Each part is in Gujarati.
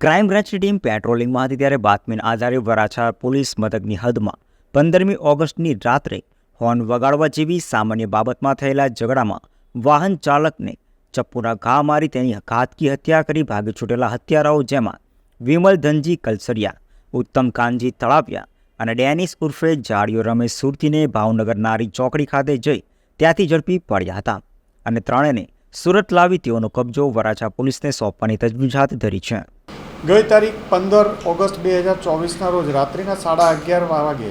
ક્રાઇમ બ્રાન્ચની ટીમ પેટ્રોલિંગમાં હતી ત્યારે બાતમીના આધારે વરાછા પોલીસ મથકની હદમાં પંદરમી ઓગસ્ટની રાત્રે હોર્ન વગાડવા જેવી સામાન્ય બાબતમાં થયેલા ઝઘડામાં વાહન ચાલકને ચપ્પુના ઘા મારી તેની ઘાતકી હત્યા કરી ભાગી છૂટેલા હત્યારાઓ જેમાં વિમલ ધનજી કલસરિયા, ઉત્તમ કાનજી તળાવિયા અને ડેનિસ ઉર્ફે જાડિયો રમેશ સુરતીને ભાવનગર નારી ચોકડી ખાતે જઈ ત્યાંથી ઝડપી પડ્યા હતા અને ત્રણેયને સુરત લાવી તેઓનો કબજો વરાછા પોલીસને સોંપવાની તજવીજ હાથ ધરી છે. ગઈ તારીખ પંદર ઓગસ્ટ બે હજાર ચોવીસના રોજ રાત્રિના સાડા અગિયાર વાગે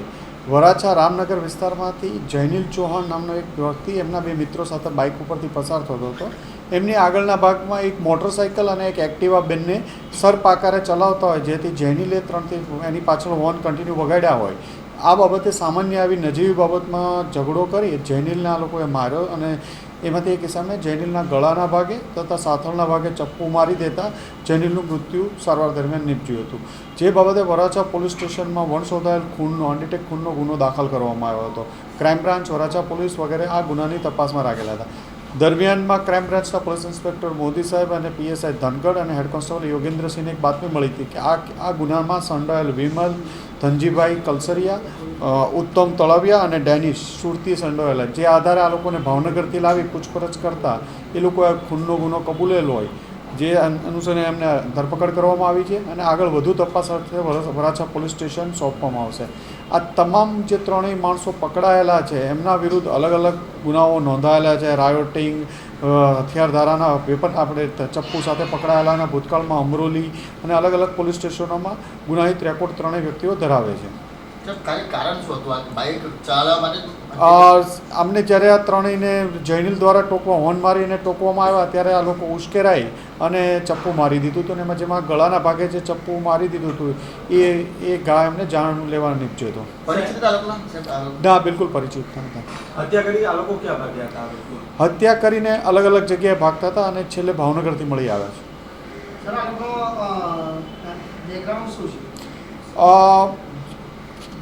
વરાછા રામનગર વિસ્તારમાંથી જૈનિલ ચૌહાણ નામનો એક વ્યક્તિ એમના બે મિત્રો સાથે બાઇક ઉપરથી પસાર થતો હતો. એમની આગળના ભાગમાં એક મોટરસાઇકલ અને એક એક્ટિવા બંને સરપાકારે ચલાવતા હોય, જેથી જૈનિલે ત્રણથી એની પાછળ હોર્ન કન્ટિન્યુ વગાડ્યા હોય. આ બાબતે સામાન્ય આવી નજીવી બાબતમાં ઝઘડો કરી જૈનિલના લોકોએ માર્યો અને એમાંથી એક કિસ્સામાં જૈનિલના ગળાના ભાગે તથા સાથળના ભાગે ચપ્પુ મારી દેતા જૈનિલનું મૃત્યુ સારવાર દરમિયાન નીપજ્યું હતું. જે બાબતે વરાછા પોલીસ સ્ટેશનમાં વણશોધાયેલ ખૂનનો અનડિટેક ખૂનનો ગુનો દાખલ કરવામાં આવ્યો હતો. ક્રાઇમ બ્રાન્ચ, વરાછા પોલીસ વગેરે આ ગુનાની તપાસમાં રાખેલા હતા. દરમિયાનમાં ક્રાઇમ બ્રાન્ચના પોલીસ ઇન્સ્પેક્ટર મોદી સાહેબ અને પીએસઆઈ ધનગઢ અને હેડ કોન્સ્ટેબલ યોગેન્દ્રસિંહને એક બાતમી મળી હતી કે આ આ ગુનામાં સંડાયેલ વિમલ, ધનજીભાઈ કલસરિયા ઉત્તમ તળાવિયા અને ડેનિશ સુરતી સંડોવાયેલા. જે આધારે આ લોકોને ભાવનગરથી લાવી પૂછપરછ કરતા એ લોકોએ ખૂનનો ગુનો કબૂલેલો હોય. જે અન- અનુસરે એમને ધરપકડ કરવામાં આવી છે અને આગળ વધુ તપાસ અર્થે વરાછા પોલીસ સ્ટેશન સોંપવામાં આવશે. આ તમામ જે ત્રણેય માણસો પકડાયેલા છે, એમના વિરુદ્ધ અલગ અલગ ગુનાઓ નોંધાયેલા છે. રાયોટિંગ હથિયારધારાના હથિયાર ધારાના વેપન આપણે ચપ્પુ સાથે પકડાયેલાના ભૂતકાળમાં અમરોલી અને અલગ અલગ પોલીસ સ્ટેશનોમાં ગુનાહિત રેકોર્ડ ત્રણેય વ્યક્તિઓ ધરાવે છે. સાહેબ, કાંઈ કારણ શું હતું? આ બાઇક ચલાવવા માટે અ, આમને જ્યારે આ ત્રણેયને જૈનિલ દ્વારા ટોકવા હોર્ન મારીને ટોકવામાં આવ્યા ત્યારે આ લોકો ઉશ્કેરાઈ અને ચપ્પુ મારી દીધું હતું અને એમાં જેમાં ગળાના ભાગે જે ચપ્પુ મારી દીધું હતું એ એ ઘા એમને જાણ લેવા નીપજ્યો હતો. પરિચિત આ લોકોના? સાહેબ, આ લોકો? ના બિલકુલ પરિચિત નહોતા હત્યા કરી આ લોકો ક્યાં ભાગ્યા હતા હત્યા કરીને અલગ અલગ જગ્યાએ ભાગતા હતા અને છેલ્લે ભાવનગરથી મળી આવ્યા છે સર આ લોકોનો બેકગ્રાઉન્ડ શું છે અ,